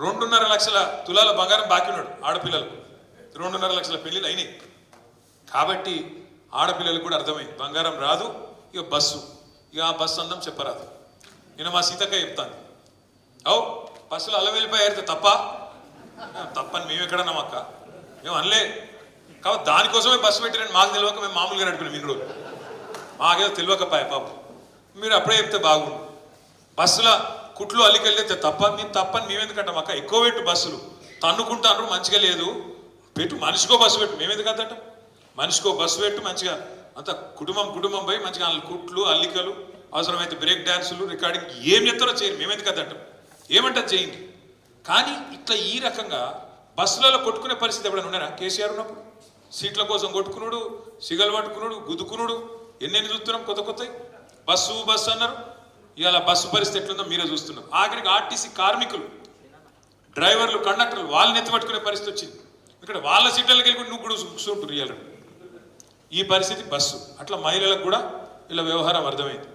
రెండున్నర లక్షల తులాల బంగారం బాకీ ఉన్నాడు ఆడపిల్లలకు. రెండున్నర లక్షల పెళ్ళిళ్ళు అయినాయి. కాబట్టి ఆడపిల్లలకు కూడా అర్థమైంది. బంగారం రాదు ఇక బస్సు. ఇక ఆ బస్సు అందం చెప్పరాదు. నేను మా సీతక్క చెప్తాను అవు బస్సులో అల్ల వెళ్ళిపోయారు తప్ప? తప్పని మేము ఎక్కడన్నాం అక్క? మేము అనలే. కాబట్టి దానికోసమే బస్సు పెట్టిరని మాకు తెలియక మేము మామూలుగా నడిపినాం ఇన్ని రోజులు మాకేదో తెలియకపాయ పాపం. మీరు అప్పుడే చెప్తే బాగుండు. బస్సుల కుట్లు అల్లికెళ్ళితే తప్ప మేము తప్పని మేమెందుకంటాం అక్క. ఎక్కువ పెట్టు బస్సులు. తన్నుకుంటాను మంచిగా లేదు. పెట్టు మనిషికో బస్సు పెట్టు. మేమెందుకు అంతటం మనిషికో బస్సు పెట్టు మంచిగా. అంత కుటుంబం కుటుంబం పోయి మంచిగా కుట్లు అల్లికలు అవసరమైతే బ్రేక్ డాన్సులు రికార్డింగ్ ఏం చెప్తారో చేయరు మేమెందుకు అంతటం ఏమంటారు చేయండి? కానీ ఇట్లా ఈ రకంగా బస్సులలో కొట్టుకునే పరిస్థితి ఎప్పుడైనా ఉన్నారా? కేసీఆర్ ఉన్నప్పుడు? సీట్ల కోసం కొట్టుకునుడు సిగలు పట్టుకునుడు గుద్దుకునుడు ఎన్నెన్ని చూస్తున్నాం? కొత్త కొత్త. బస్సు బస్సు అన్నారు. ఇవాళ బస్సు పరిస్థితి ఎట్లుందో మీరే చూస్తున్నారు. ఆఖరికి ఆర్టీసీ కార్మికులు డ్రైవర్లు కండక్టర్లు వాళ్ళని ఎత్తుపట్టుకునే పరిస్థితి వచ్చింది. ఇక్కడ వాళ్ళ సీట్లకి వెళ్ళి నువ్వు కూడా కూర్చుంటారు ఇవాళ ఈ పరిస్థితి బస్సు. అట్లా మహిళలకు కూడా ఇలా వ్యవహారం అర్థమైంది.